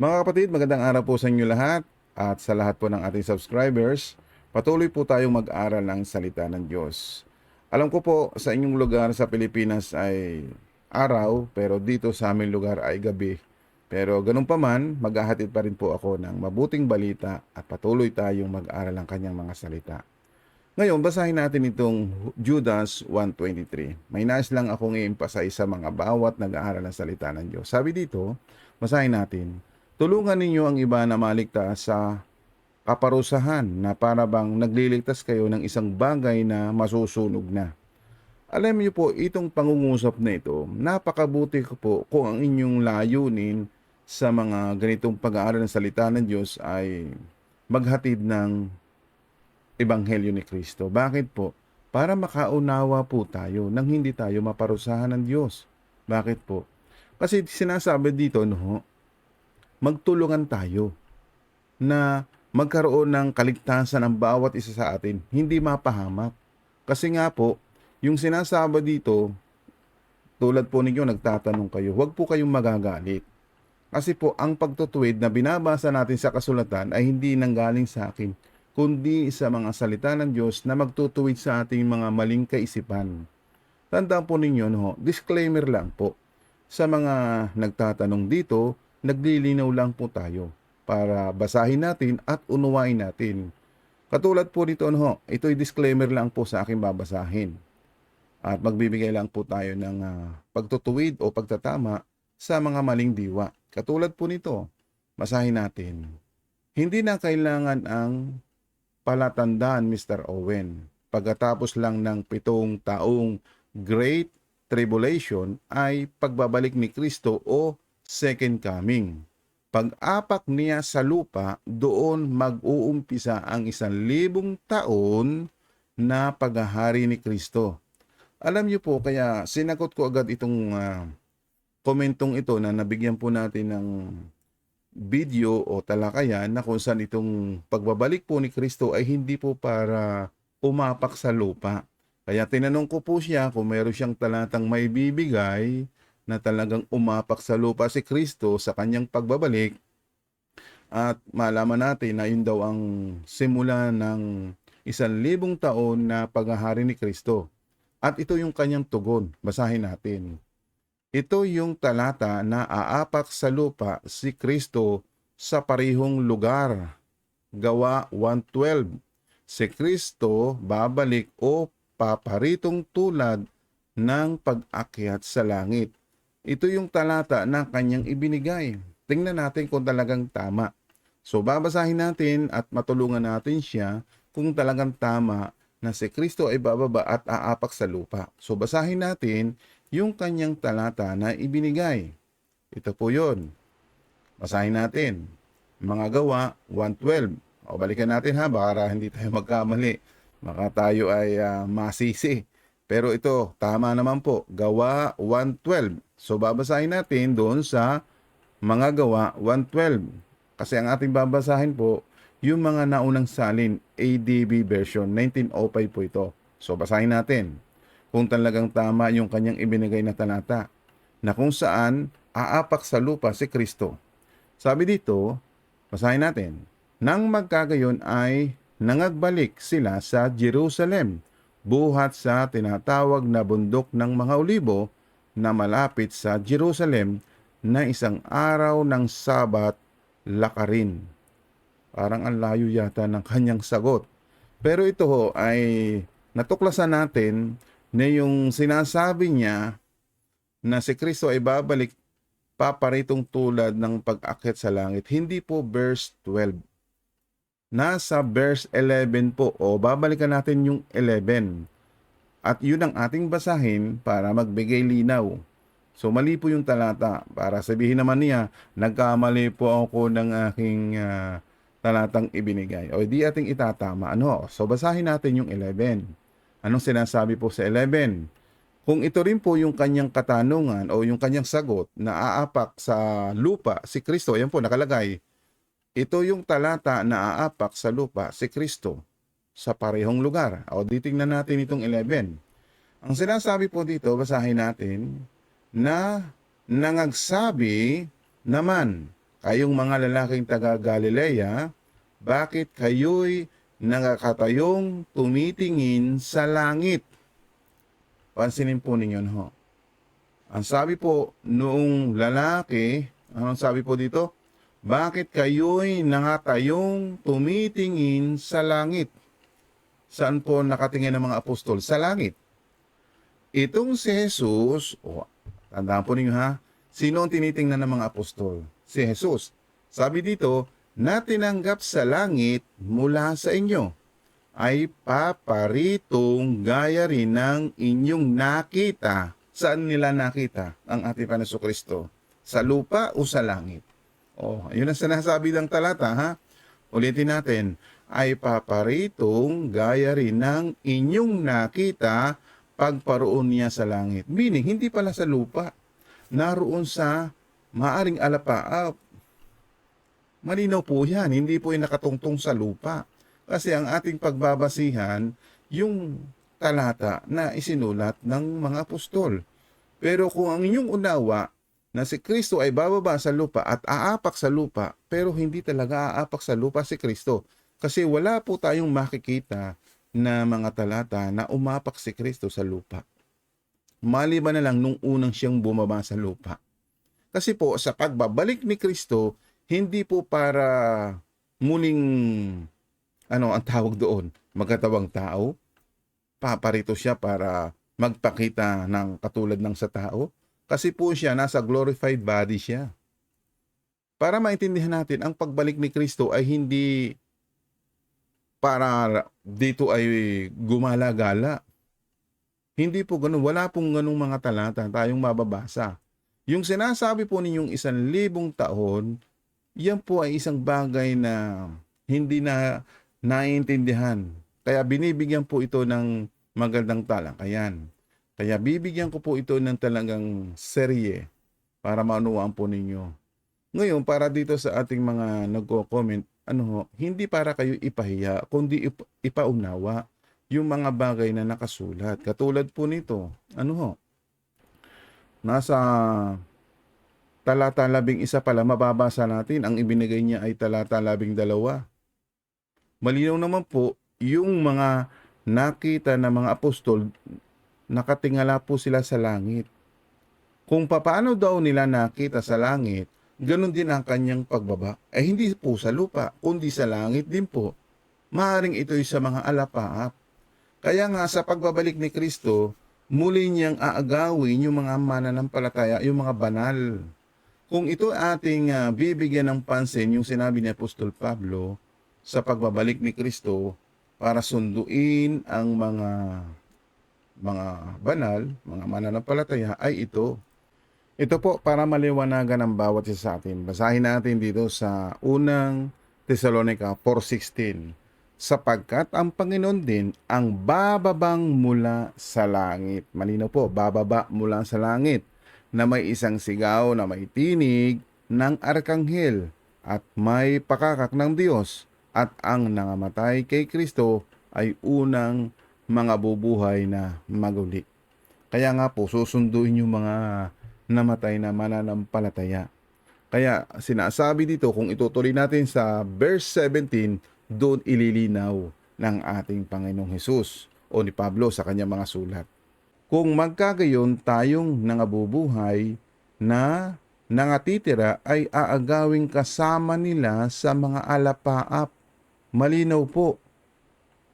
Mga kapatid, magandang araw po sa inyo lahat at sa lahat po ng ating subscribers. Patuloy po tayong mag-aral ng salita ng Diyos. Alam ko po sa inyong lugar sa Pilipinas ay araw, pero dito sa aming lugar ay gabi. Pero ganun pa man, maghahatid pa rin po ako ng mabuting balita at patuloy tayong mag-aral ng kanyang mga salita. Ngayon, basahin natin itong Judas 1.23. May nais lang akong i-emphasize sa mga bawat nag-aaral ng salita ng Diyos. Sabi dito, basahin natin, Tulungan ninyo ang iba na maligtas sa kaparusahan na para bang nagliligtas kayo ng isang bagay na masusunog na. Alam niyo po, itong pangungusap na ito, napakabuti ko po kung ang inyong layunin sa mga ganitong pag-aaral ng salita ng Diyos ay maghatid ng Ebanghelyo ni Kristo. Bakit po? Para makaunawa po tayo nang hindi tayo maparusahan ng Diyos. Bakit po? Kasi sinasabi dito, no, magtulungan tayo na magkaroon ng kaligtasan ng bawat isa sa atin, hindi mapahamak. Kasi nga po, yung sinasabi dito, tulad po ninyo nagtatanong kayo, huwag po kayong magagalit. Kasi po, ang pagtutuwid na binabasa natin sa kasulatan ay hindi nanggaling sa akin, kundi sa mga salita ng Diyos na magtutuwid sa ating mga maling kaisipan. Tandaan po ninyo, no, disclaimer lang po. Sa mga nagtatanong dito, naglilinaw lang po tayo para basahin natin at unuwain natin. Katulad po dito, no, ito'y disclaimer lang po sa aking babasahin. At magbibigay lang po tayo ng ah, pagtutuwid o pagtatama sa mga maling diwa. Katulad po nito, basahin natin. Hindi na kailangan ang palatandaan, Mr. Owen. Pagkatapos lang ng pitong taong Great Tribulation ay pagbabalik ni Kristo o second coming. Pag-apak niya sa lupa, doon mag-uumpisa ang isang libong taon na paghahari ni Kristo. Alam niyo po, kaya sinagot ko agad itong ah, komentong ito na nabigyan po natin ng video o talakayan na kung saan itong pagbabalik po ni Kristo ay hindi po para umapak sa lupa. Kaya tinanong ko po siya kung meron siyang talatang may bibigay na talagang umapak sa lupa si Kristo sa kanyang pagbabalik at malaman natin na yun daw ang simula ng isang libong taon na paghahari ni Kristo. At ito yung kanyang tugon. Basahin natin. Ito yung talata na aapak sa lupa si Kristo sa parihong lugar. Gawa 1.12 Si Kristo babalik o paparitong tulad ng pag-akyat sa langit. Ito yung talata na kanyang ibinigay. Tingnan natin kung talagang tama. So babasahin natin at matulungan natin siya kung talagang tama na si Kristo ay bababa at aapak sa lupa. So basahin natin yung kanyang talata na ibinigay. Ito po yon. Basahin natin. Mga gawa 1.12. O balikan natin ha, baka hindi tayo magkamali. Baka tayo ay ah, masisi. Pero ito, tama naman po. Gawa 1.12. So babasahin natin doon sa mga gawa 1.12. Kasi ang ating babasahin po, yung mga naunang salin, ADB version, 1905 po ito. So basahin natin kung talagang tama yung kanyang ibinigay na talata na kung saan aapak sa lupa si Kristo. Sabi dito, basahin natin, nang magkagayon ay nangagbalik sila sa Jerusalem buhat sa tinatawag na bundok ng mga olibo na malapit sa Jerusalem na isang araw ng Sabat lakarin. Parang ang layo yata ng kanyang sagot. Pero ito ho ay natuklasan natin na yung sinasabi niya na si Kristo ay babalik paparitong tulad ng pag-akit sa langit. Hindi po verse 12. Nasa verse 11 po o babalikan natin yung 11. At yun ang ating basahin para magbigay linaw. So mali po yung talata. Para sabihin naman niya, nagkamali po ako ng aking ah, talatang ibinigay. O di ating itatama. Ano? So basahin natin yung 11. Anong sinasabi po sa 11? Kung ito rin po yung kanyang katanungan o yung kanyang sagot na aapak sa lupa si Kristo, yan po nakalagay. Ito yung talata na aapak sa lupa si Kristo sa parehong lugar. O ditingnan natin itong 11. Ang sinasabi po dito, basahin natin, na nangagsabi naman kayong mga lalaking taga Galilea, bakit kayo'y nakakatayong tumitingin sa langit? Pansinin po ninyo, ho. Ang sabi po noong lalaki, anong sabi po dito? Bakit kayo'y nakatayong tumitingin sa langit? Saan po nakatingin ang mga apostol? Sa langit. Itong si Jesus, oh, tandaan po ninyo ha, sino ang tinitingnan ng mga apostol? Si Jesus. Sabi dito, na tinanggap sa langit mula sa inyo ay paparitong gaya rin ng inyong nakita. Saan nila nakita ang ating Panginoon Kristo? Sa lupa o sa langit? Oh, yun ang sinasabi ng talata ha. Ulitin natin, ay paparitong gaya rin ng inyong nakita pagparoon niya sa langit. Meaning, hindi pala sa lupa. Naroon sa maaring alapaap. Malinaw po yan, hindi po yung nakatungtong sa lupa. Kasi ang ating pagbabasihan, yung talata na isinulat ng mga apostol. Pero kung ang inyong unawa na si Kristo ay bababa sa lupa at aapak sa lupa, pero hindi talaga aapak sa lupa si Kristo. Kasi wala po tayong makikita na mga talata na umapak si Kristo sa lupa. Maliban na lang nung unang siyang bumaba sa lupa. Kasi po sa pagbabalik ni Kristo, hindi po para muling ano ang tawag doon, magkatawang tao. Paparito siya para magpakita ng katulad ng sa tao. Kasi po siya, nasa glorified body siya. Para maintindihan natin, ang pagbalik ni Kristo ay hindi para dito ay gumala-gala. Hindi po ganun. Wala pong ganung mga talata tayong mababasa. Yung sinasabi po ninyong isang libong taon, yan po ay isang bagay na hindi na naiintindihan. Kaya binibigyan po ito ng magandang talakayan. Kaya bibigyan ko po ito ng talagang serye para maunawaan po ninyo. Ngayon, para dito sa ating mga nagko-comment, ano ho, hindi para kayo ipahiya, kundi ip- ipaunawa yung mga bagay na nakasulat. Katulad po nito, ano ho, nasa talata labing isa pala mababasa natin, ang ibinigay niya ay talata labing dalawa. Malinaw naman po, yung mga nakita ng mga apostol, nakatingala po sila sa langit. Kung papaano daw nila nakita sa langit, ganun din ang kanyang pagbaba. Eh hindi po sa lupa, kundi sa langit din po. Maaring ito'y sa mga alapaap. Kaya nga sa pagbabalik ni Kristo, muli niyang aagawin yung mga mananampalataya, yung mga banal. Kung ito ating ah, bibigyan ng pansin, yung sinabi ni Apostol Pablo, sa pagbabalik ni Kristo para sunduin ang mga mga banal, mga mananampalataya ay ito. Ito po para maliwanagan ng bawat isa sa atin. Basahin natin dito sa unang Thessalonica 4.16 sapagkat ang Panginoon din ang bababang mula sa langit. Malino po, bababa mula sa langit na may isang sigaw na may tinig ng arkanghel at may pakakak ng Diyos at ang nangamatay kay Kristo ay unang mga bubuhay na maguli. Kaya nga po, susunduin yung mga namatay na mananampalataya. Kaya sinasabi dito, kung itutuloy natin sa verse 17, doon ililinaw ng ating Panginoong Hesus o ni Pablo sa kanyang mga sulat. Kung magkagayon tayong nangabubuhay na nangatitira ay aagawing kasama nila sa mga alapaap. Malinaw po,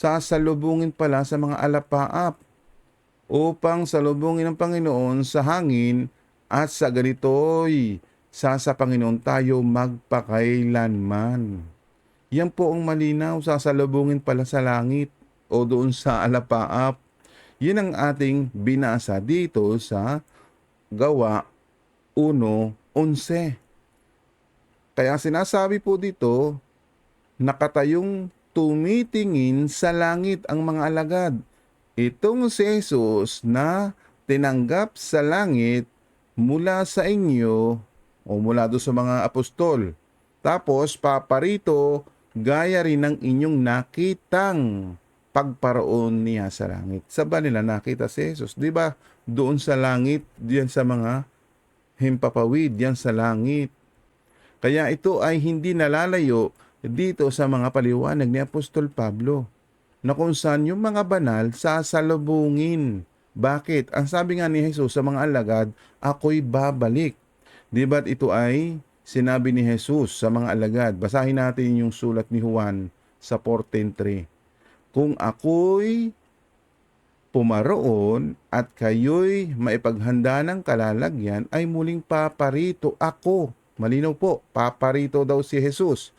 sasalubungin pala sa mga alapaap upang salubungin ng Panginoon sa hangin at sa ganito'y sa sa Panginoon tayo magpakailanman. Yan po ang malinaw, sasalubungin pala sa langit o doon sa alapaap. Yun ang ating binasa dito sa Gawa 1.11. Kaya sinasabi po dito, nakatayong tumitingin sa langit ang mga alagad. Itong si Jesus na tinanggap sa langit mula sa inyo o mula doon sa mga apostol. Tapos paparito gaya rin ng inyong nakitang pagparaon niya sa langit. Sa ba nila nakita si Jesus? Di ba doon sa langit, diyan sa mga himpapawid, diyan sa langit. Kaya ito ay hindi nalalayo dito sa mga paliwanag ni Apostol Pablo na kung saan yung mga banal sasalubungin. Bakit? Ang sabi nga ni Jesus sa mga alagad, ako'y babalik. Di ba't ito ay sinabi ni Jesus sa mga alagad? Basahin natin yung sulat ni Juan sa 14.3. Kung ako'y pumaroon at kayo'y maipaghanda ng kalalagyan, ay muling paparito ako. Malinaw po, paparito daw si Jesus.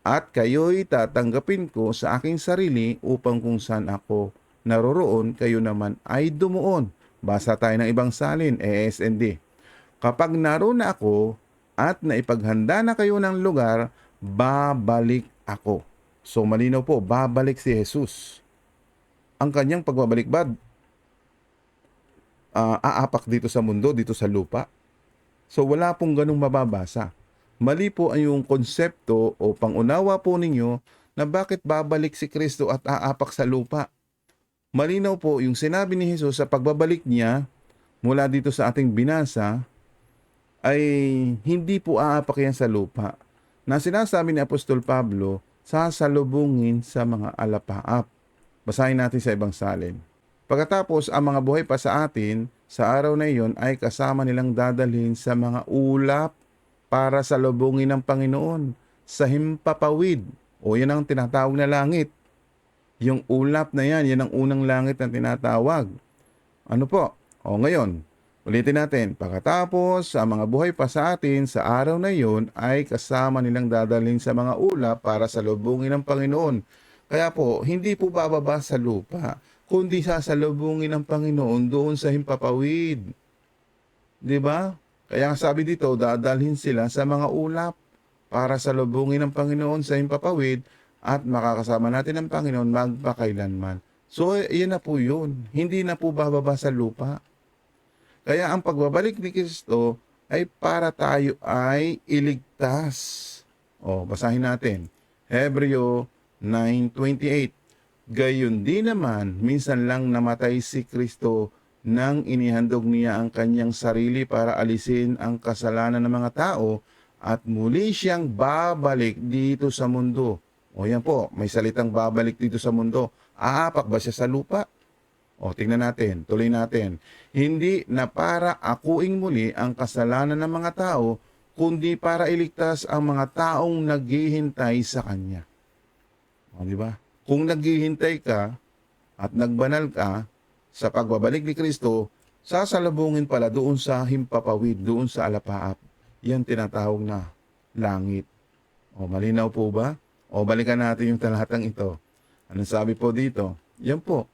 At kayo'y tatanggapin ko sa aking sarili upang kung saan ako naroroon, kayo naman ay dumuon. Basa tayo ng ibang salin, ESND. Kapag naroon na ako at naipaghanda na kayo ng lugar, babalik ako. So malinaw po, babalik si Jesus. Ang kanyang pagbabalik ba, ah, aapak dito sa mundo, dito sa lupa? So wala pong ganong mababasa. Mali po ang yung konsepto o pangunawa po ninyo na bakit babalik si Kristo at aapak sa lupa. Malinaw po yung sinabi ni Jesus sa pagbabalik niya mula dito sa ating binasa ay hindi po aapak yan sa lupa. Na sinasabi ni Apostol Pablo, sasalubungin sa mga alapaap. Basahin natin sa ibang salin. Pagkatapos ang mga buhay pa sa atin, sa araw na iyon ay kasama nilang dadalhin sa mga ulap para sa lubungin ng Panginoon sa himpapawid. O yan ang tinatawag na langit. Yung ulap na yan, yan ang unang langit na tinatawag. Ano po? O ngayon, ulitin natin. Pagkatapos, sa mga buhay pa sa atin, sa araw na iyon ay kasama nilang dadalhin sa mga ulap para sa lubungin ng Panginoon. Kaya po, hindi po bababa sa lupa, kundi sasalubungin ng Panginoon doon sa himpapawid. 'Di ba? Kaya ang sabi dito, dadalhin sila sa mga ulap para sa lubungin ng Panginoon sa himpapawid at makakasama natin ang Panginoon magpakailanman. So, iyan na po yun. Hindi na po bababa sa lupa. Kaya ang pagbabalik ni Kristo ay para tayo ay iligtas. O, basahin natin. Hebreo 9.28 Gayon din naman, minsan lang namatay si Kristo nang inihandog niya ang kanyang sarili para alisin ang kasalanan ng mga tao at muli siyang babalik dito sa mundo. O yan po, may salitang babalik dito sa mundo. Aapak ba siya sa lupa? O tingnan natin, tuloy natin. Hindi na para akuing muli ang kasalanan ng mga tao, kundi para iligtas ang mga taong naghihintay sa Kanya. O di ba? Kung naghihintay ka at nagbanal ka sa pagbabalik ni Kristo, sasalubungin pala doon sa himpapawid, doon sa alapaap. Yan tinatawag na langit. O malinaw po ba? O balikan natin yung talatang ito. Anong sabi po dito? Yan po.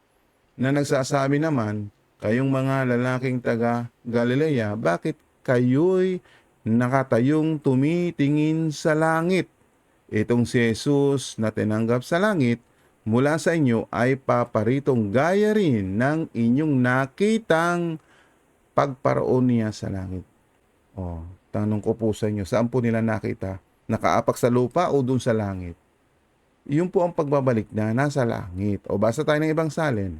Na nagsasabi naman, kayong mga lalaking taga Galilea, bakit kayo'y nakatayong tumitingin sa langit? Itong si Jesus na tinanggap sa langit, mula sa inyo ay paparitong gaya rin ng inyong nakitang pagparoon niya sa langit. O, tanong ko po sa inyo, saan po nila nakita? Nakaapak sa lupa o dun sa langit? Yun po ang pagbabalik na nasa langit. O basa tayo ng ibang salin.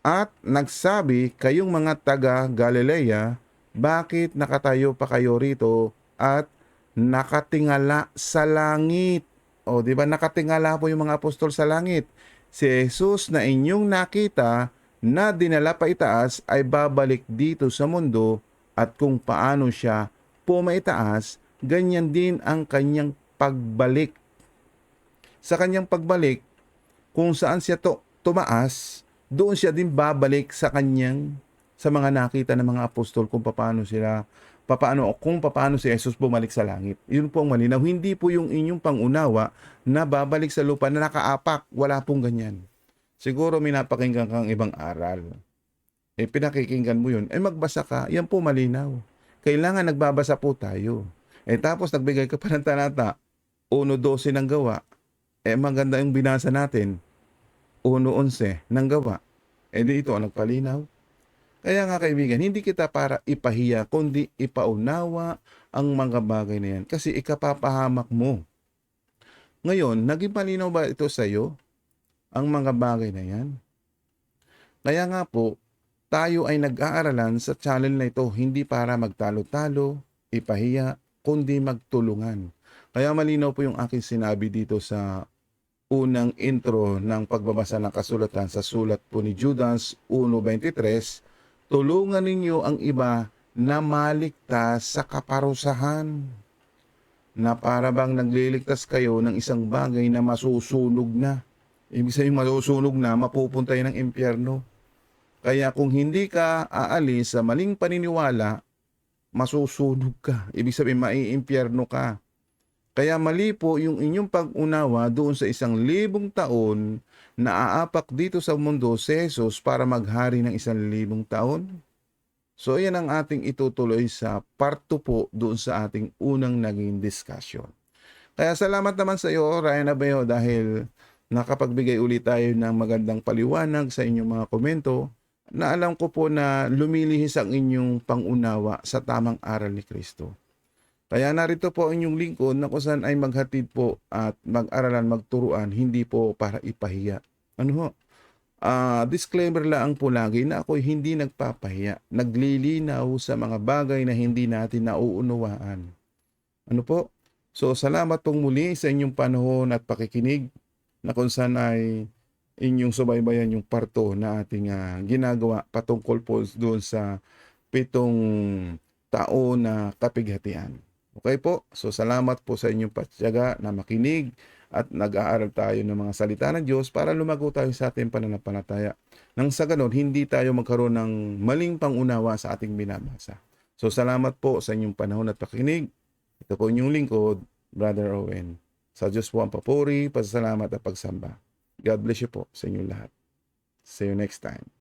At nagsabi kayong mga taga Galilea, bakit nakatayo pa kayo rito at nakatingala sa langit? O, di ba nakatingala po yung mga apostol sa langit? Si Jesus na inyong nakita na dinala pa itaas ay babalik dito sa mundo at kung paano siya pumaitaas, ganyan din ang kanyang pagbalik. Sa kanyang pagbalik, kung saan siya to, tumaas, doon siya din babalik sa kanyang sa mga nakita ng mga apostol kung paano sila papaano kung papaano si Jesus bumalik sa langit. Yun po ang malinaw. Hindi po yung inyong pangunawa na babalik sa lupa na nakaapak. Wala pong ganyan. Siguro may napakinggan kang ibang aral. Eh pinakikinggan mo yun. Eh magbasa ka. Yan po malinaw. Kailangan nagbabasa po tayo. Eh tapos nagbigay ka pa ng talata. 1.12 ng gawa. Eh maganda yung binasa natin. 1.11 ng gawa. Eh di ito nagpalinaw. Kaya nga kaibigan, hindi kita para ipahiya, kundi ipaunawa ang mga bagay na yan. Kasi ikapapahamak mo. Ngayon, naging malinaw ba ito sa iyo? Ang mga bagay na yan? Kaya nga po, tayo ay nag-aaralan sa channel na ito hindi para magtalo-talo, ipahiya, kundi magtulungan. Kaya malinaw po yung aking sinabi dito sa unang intro ng pagbabasa ng kasulatan sa sulat po ni Judas 1.23, tulungan ninyo ang iba na maligtas sa kaparusahan na para bang nagliligtas kayo ng isang bagay na masusunog na. Ibig sabihin masusunog na, mapupunta ng impyerno. Kaya kung hindi ka aalis sa maling paniniwala, masusunog ka. Ibig sabihin, maiimpyerno ka. Kaya mali po yung inyong pag-unawa doon sa isang libong taon na aapak dito sa mundo si Jesus para maghari ng isang libong taon. So, yan ang ating itutuloy sa part 2 po doon sa ating unang naging discussion. Kaya salamat naman sa iyo, Ryan Abayo, dahil nakapagbigay ulit tayo ng magandang paliwanag sa inyong mga komento na alam ko po na lumilihis ang inyong pangunawa sa tamang aral ni Kristo. Kaya narito po ang inyong lingkod na kung saan ay maghatid po at mag-aralan, magturuan, hindi po para ipahiya. Ano ho? Ah, disclaimer lang po lagi na ako'y hindi nagpapahiya. Naglilinaw sa mga bagay na hindi natin nauunawaan. Ano po? So, salamat pong muli sa inyong panahon at pakikinig na kung saan ay inyong subaybayan yung parto na ating ah, ginagawa patungkol po doon sa pitong taon na kapighatian. Okay po? So, salamat po sa inyong patyaga na makinig at nag-aaral tayo ng mga salita ng Diyos para lumago tayo sa ating pananampalataya. Nang sa ganon, hindi tayo magkaroon ng maling pangunawa sa ating binabasa. So salamat po sa inyong panahon at pakinig. Ito po inyong lingkod, Brother Owen. Sa Diyos po ang papuri, pasasalamat at pagsamba. God bless you po sa inyong lahat. See you next time.